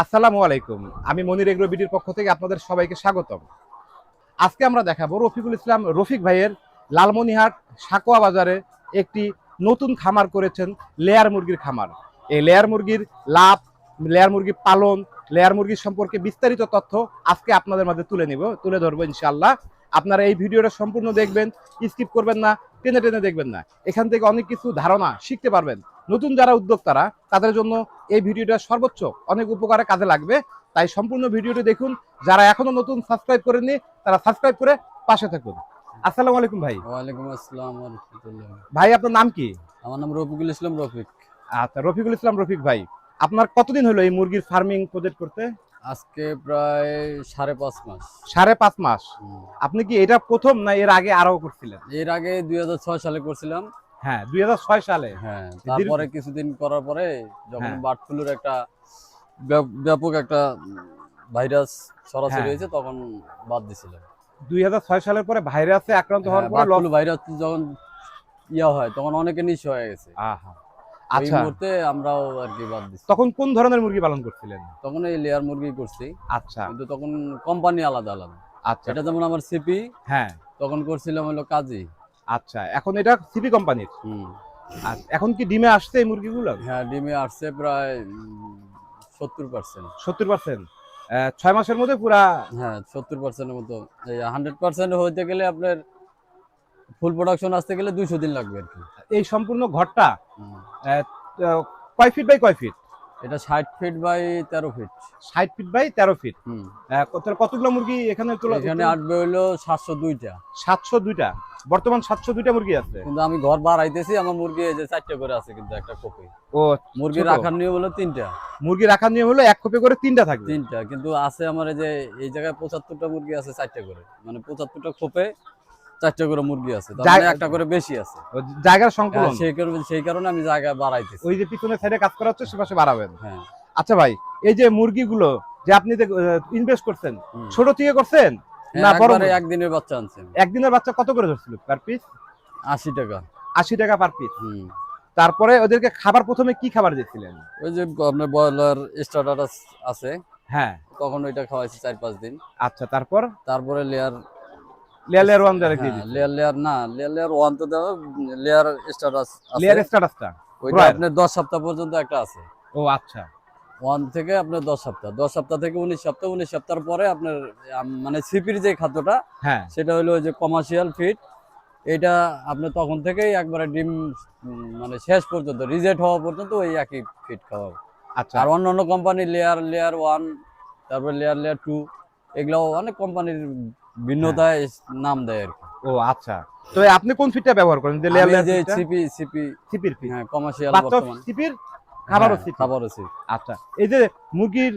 আসসালামু আলাইকুম। আমি মনির এগ্রো বিডির পক্ষ থেকে আপনাদের সবাইকে স্বাগতম। আজকে আমরা দেখাবো রফিকুল ইসলাম রফিক ভাইয়ের লালমনিহাট সাকোয়া বাজারে একটি নতুন খামার করেছেন লেয়ার মুরগির খামার। এই লেয়ার মুরগির লাভ, লেয়ার মুরগি পালন, লেয়ার মুরগির সম্পর্কে বিস্তারিত তথ্য আজকে আপনাদের মাঝে তুলে নিব, তুলে ধরবো ইনশাল্লাহ আপনারা এই ভিডিওটা সম্পূর্ণ দেখবেন, স্কিপ করবেন না টেনে টেনে দেখবেন না। এখান থেকে অনেক কিছু ধারণা শিখতে পারবেন। নতুন যারা উদ্যোক্তারা তাদের জন্য এই ভিডিওটা সর্বোচ্চ অনেক উপকারে কাজে লাগবে। তাই সম্পূর্ণ ভিডিওটি দেখুন। যারা এখনও নতুন সাবস্ক্রাইব করেননি তারা সাবস্ক্রাইব করে পাশে থাকুন। আসসালামু আলাইকুম ভাই। ওয়ালাইকুম আসসালাম ভাই আপনার নাম কি? আমার নাম রফিকুল ইসলাম রফিক। আচ্ছা রফিকুল ইসলাম রফিক ভাই আপনার কতদিন হলো এই মুরগির ফার্মিং প্রজেক্ট করতে? আজকে প্রায় সাড়ে পাঁচ মাস। সাড়ে পাঁচ মাস? আপনি কি এটা প্রথম না এর আগে আরও করছিলেন? এর আগে দুই সালে করছিলাম। হ্যাঁ দুই সালে। হ্যাঁ তারপরে কিছুদিন করার পরে যখন হ্যাঁ। বার্ড ফ্লুর একটা ব্যাপক একটা ভাইরাস ছড়াছড়ি হ্যাঁ। হয়েছে তখন বাদ দিছিলাম দুই হাজার ছয় সালের পরে ভাইরাসে আক্রান্ত হওয়ার পরে ভাইরাস যখন ইয়া হয় তখন অনেকে নিঃস্ব হয়ে গেছে। আহা। এই আচ্ছা। মুহূর্তে আমরাও আর কি বাদ দিচ্ছি তখন কোন ধরনের মুরগি পালন করছিলেন? তখন এই লেয়ার মুরগি করছি। আচ্ছা। কিন্তু তখন কোম্পানি আলাদা আলাদা। আচ্ছা। এটা যেমন আমার সিপি হ্যাঁ। তখন করছিলাম হলো কাজী। আচ্ছা এখন এটা সিপি কোম্পানির হুম। আচ্ছা, এখন কি ডিমে আসছে এই মুরগিগুলো? হ্যাঁ ডিমে আসছে প্রায় সত্তর পার্সেন্ট সত্তর পার্সেন্ট ছয় মাসের মধ্যে পুরা হ্যাঁ সত্তর পার্সেন্টের মতো। হান্ড্রেড পার্সেন্ট হইতে গেলে আপনার ফুল প্রোডাকশন আসতে গেলে দুইশো দিন লাগবে আর কি। এই সম্পূর্ণ ঘরটা কয় ফিট বাই কয় ফিট এটা ষাট ফিট বাই তেরো ফিট ষাট ফিট বাই তেরো ফিট কতগুলো মুরগি এখানে এখানে আটবে হইল সাতশো দুইটা। সাতশো দুইটা। বর্তমান সাতশো দুইটা মুরগি আছে। কিন্তু আমি ঘর বাড়াইতেছি আমার মুরগি এই যে চারটে করে আছে কিন্তু একটা কপি। ও মুরগি রাখার নিয়ম হলো তিনটা। মুরগি রাখার নিয়ম হলো এক কপি করে তিনটা থাকবে। তিনটা কিন্তু আছে আমার এই যে এই জায়গায় পঁচাত্তরটা মুরগি আছে চারটে করে। মানে পঁচাত্তরটা খোপে চারটে করে মুরগি আছে মানে একটা করে বেশি আছে। জায়গার হ্যাঁ, সংকুলন সেই কারণে সেই কারণে আমি জায়গা বাড়াইতেছি। ওই যে সাইডে কাজ করা হচ্ছে সে পাশে বাড়াবেন। হ্যাঁ। আচ্ছা ভাই এই যে মুরগিগুলো যে আপনি ইনভেস্ট করছেন ছোট থেকে করছেন হ্যাঁ, না বড় একদিনের বাচ্চা আনছি আমি। একদিনের বাচ্চা কত করে ধরছিল পার পিস আশি টাকা। আশি টাকা পার পিস হুম। তারপরে ওদেরকে খাবার প্রথমে কি খাবার দিয়েছিলেন? ওই যে আপনার ব্রয়লার স্টার্টার আছে। হ্যাঁ। তখন ওইটা খাওয়াইছি চার পাঁচ দিন। আচ্ছা তারপর? তারপরে লেয়ার লেয়ার লেয়ার ওয়ান দিয়ে হ্যাঁ, লেয়ার লেয়ার না লেয়ার লেয়ার ওয়ান তো লেয়ার স্টার্টার লেয়ার স্ট্যাটাসটা ওইটা। আপনার দশ সপ্তাহ পর্যন্ত একটা আছে। ও আচ্ছা। ওয়ান থেকে আপনার দশ সপ্তাহ দশ সপ্তাহ থেকে উনিশ সপ্তাহ উনিশ সপ্তাহ পরে আপনার মানে সিপির যে খাদ্যটা হ্যাঁ। সেটা হলো ওই যে কমার্শিয়াল ফিড এটা আপনি তখন থেকেই একবারে ডিম মানে শেষ পর্যন্ত রিজেক্ট হওয়া পর্যন্ত ওই একই ফিড খাওয়াবো আচ্ছা। আর অন্য অন্য কোম্পানি লেয়ার লেয়ার ওয়ান তারপর লেয়ার লেয়ার টু এগুলো অনেক কোম্পানির ভিন্নতায় নাম দেয় আর কি। ও আচ্ছা। তো আপনি কোন ফিটটা ব্যবহার করেন? যে লেয়ার লেয়ার যে সিপি সিপি সিপির ফিট হ্যাঁ কমার্শিয়াল বর্তমান। সিপির খাবারও হ্যাঁ, সিপি খাবারও সিপ আচ্ছা। এই যে মুরগির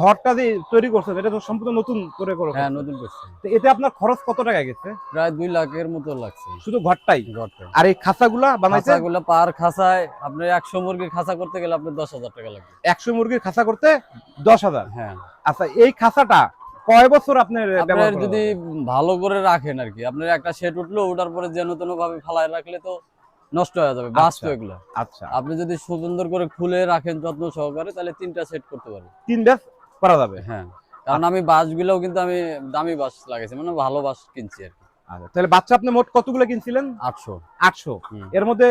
ঘরটা যে তৈরি করছেন এটা তো সম্পূর্ণ নতুন করে করো হ্যাঁ নতুন করছি। তো এতে আপনার খরচ কত টাকা গেছে? প্রায় দুই লাখের মতো লাগছে। শুধু ঘরটাই? ঘরটা। আর এই খাঁচাগুলা বানাইছে খাঁচাগুলো পার খাঁচায় আপনি একশো মুরগির খাঁচা করতে গেলে আপনার দশ হাজার টাকা লাগবে। একশো মুরগির খাঁচা করতে দশ হাজার? হ্যাঁ। আচ্ছা এই খাঁচাটা কয় বছর আপনার আপনার যদি ভালো করে রাখেন আর কি আপনার একটা সেট উঠল ওটার পরে যেন তেন ভাবে ফালায় রাখলে তো নষ্ট হয়ে যাবে বাস তো আচ্ছা। এগুলো। আচ্ছা। আপনি যদি সুন্দর করে খুলে রাখেন যত্ন সহকারে তাহলে তিনটা সেট করতে পারবেন। তিন ব্যাস করা যাবে? হ্যাঁ কারণ আমি বাসগুলোও কিন্তু আমি দামি বাস লাগাইছি মানে ভালো বাস কিনছি আর কি। আচ্ছা তাহলে বাচ্চা আপনি মোট কতগুলো কিনছিলেন? আটশো। আটশো। এর মধ্যে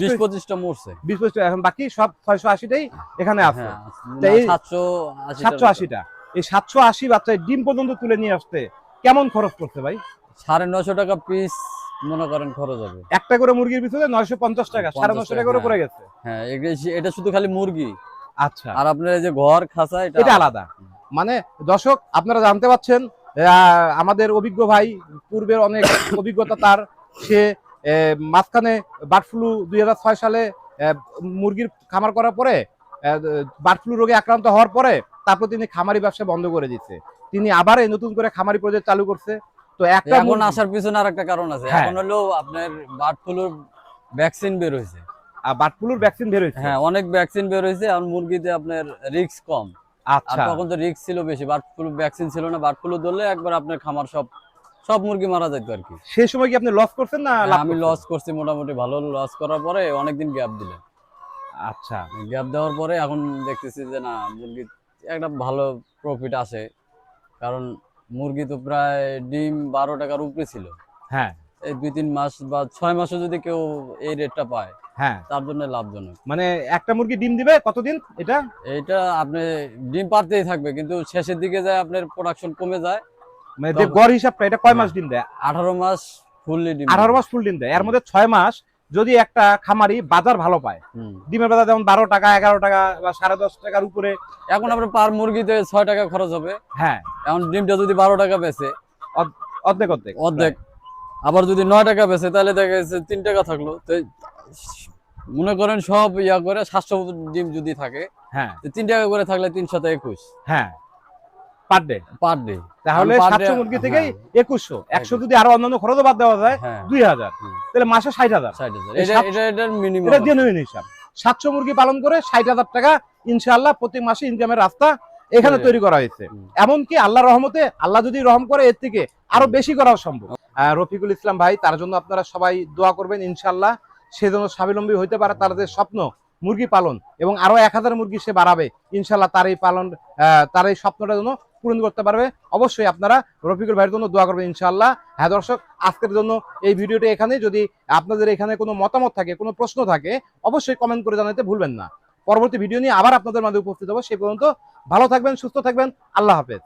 বিশ পঁচিশটা মরছে। বিশ পঁচিশ এখন বাকি সব ছয়শো আশিটাই এখানে আছে। হ্যাঁ এই- সাতশো আশি সাতশো আশিটা। এই সাতশো আশি বাচ্চায় ডিম পর্যন্ত তুলে নিয়ে আসতে কেমন খরচ পড়ছে ভাই? সাড়ে নশো টাকা পিস মনে করেন খরচ হবে। একটা করে মুরগির পিছনে নয়শো পঞ্চাশ টাকা সাড়ে নশো টাকা করে হ্যাঁ। পড়ে গেছে। হ্যাঁ। এটা শুধু খালি মুরগি। আচ্ছা। আর আপনার এই যে ঘর খাঁচা এটা আলাদা। মানে দর্শক আপনারা জানতে পাচ্ছেন আমাদের অভিজ্ঞ ভাই পূর্বের অনেক অভিজ্ঞতা তার। সে মাঝখানে বার্ড ফ্লু দুই হাজার ছয় সালে মুরগির খামার করার পরে বার্ড ফ্লু রোগে আক্রান্ত হওয়ার পরে তারপর তিনি খামারি ব্যবসা বন্ধ করে দিচ্ছে। তিনি আবার নতুন করে খামারি প্রজেক্ট চালু করছে। তো একটা এখন আসার পিছনে আর একটা কারণ আছে। হ্যাঁ। এখন হলো আপনার বার্ড ফ্লুর ভ্যাকসিন বের হয়েছে। আহ, বার্ড ফ্লুর ভ্যাকসিন বের হয়েছে। হ্যাঁ অনেক ভ্যাকসিন বের হয়েছে আর মুরগিতে আপনার রিস্ক কম। আর আচ্ছা। তখন তো রিস্ক ছিল বেশি। বার্ড ফ্লু ভ্যাকসিন ছিল না বার্ড ফ্লু ধরলে একবার আপনার খামার সব সব মুরগি মারা যেত আর কি। সেই সময় কি আপনি লস করছেন না হ্যাঁ, আমি লস করছি মোটামুটি ভালো লস করার পরে অনেকদিন গ্যাপ দিলেন আচ্ছা গ্যাপ দেওয়ার পরে এখন দেখতেছি যে না মুরগি একটা ভালো প্রফিট আছে। কারণ মুরগি তো প্রায় ডিম বারো টাকার উপরে ছিল। হ্যাঁ। এই দুই তিন মাস বা ছয় মাসে যদি কেউ এই রেটটা পায় হ্যাঁ। তার জন্য লাভজনক। মানে একটা মুরগি ডিম দিবে কতদিন এটা? এটা আপনি ডিম পারতেই থাকবে কিন্তু শেষের দিকে যায় আপনার প্রোডাকশন কমে যায়। মানে গড় হিসাবটা এটা কয় মাস ডিম দেয়? আঠারো মাস ফুললি ডিম আঠারো মাস ফুল ডিম দেয়। এর মধ্যে ছয় মাস যদি একটা খামারি বাজার ভালো পায় ডিমের বাজার যেমন বারো টাকা এগারো টাকা বা সাড়ে দশ টাকার উপরে। এখন আপনার পার মুরগিতে ছয় টাকা খরচ হবে। হ্যাঁ। এখন ডিমটা যদি বারো টাকা বেচে অর্ধেক অর্ধেক। অর্ধেক। আবার যদি নয় টাকা বেচে তাহলে দেখা যাচ্ছে তিন টাকা থাকল। তো মনে করেন সব ইয়া করে সাতশো ডিম যদি থাকে হ্যাঁ। তিন টাকা করে থাকলে তিনশত একুশ। হ্যাঁ। পার ডে পার ডে তাহলে সাতশো মুরগি থেকেই একুশশো। একশো যদি আরও অন্যান্য খরচও বাদ দেওয়া যায় হ্যাঁ। দুই হাজার তাহলে মাসে ষাট হাজার। এটা জেনুইন হিসাব। সাতশো মুরগি পালন করে ষাট হাজার টাকা ইনশাআল্লাহ প্রতি মাসে ইনকামের রাস্তা এখানে হ্যাঁ। তৈরি করা হয়েছে। এমনকি আল্লাহ রহমতে আল্লাহ যদি রহম করে এর থেকে আরও বেশি করাও সম্ভব। রফিকুল ইসলাম ভাই তার জন্য আপনারা সবাই দোয়া করবেন ইনশাল্লাহ সে যেন স্বাবলম্বী হইতে পারে তার যে স্বপ্ন মুরগি পালন এবং আরও এক হাজার মুরগি সে বাড়াবে ইনশাআল্লাহ তার এই পালন তার এই স্বপ্নটা যেন পূরণ করতে পারবে, অবশ্যই আপনারা রফিকুল ভাইয়ের জন্য দোয়া করবেন ইনশাল্লাহ হ্যাঁ দর্শক, আজকের জন্য এই ভিডিওটি এখানে যদি আপনাদের এখানে কোনো মতামত থাকে, কোনো প্রশ্ন থাকে, অবশ্যই কমেন্ট করে জানাতে ভুলবেন না। পরবর্তী ভিডিও নিয়ে আবার আপনাদের মাঝে উপস্থিত হব। সেই পর্যন্ত ভালো থাকবেন, সুস্থ থাকবেন। আল্লাহ হাফেজ।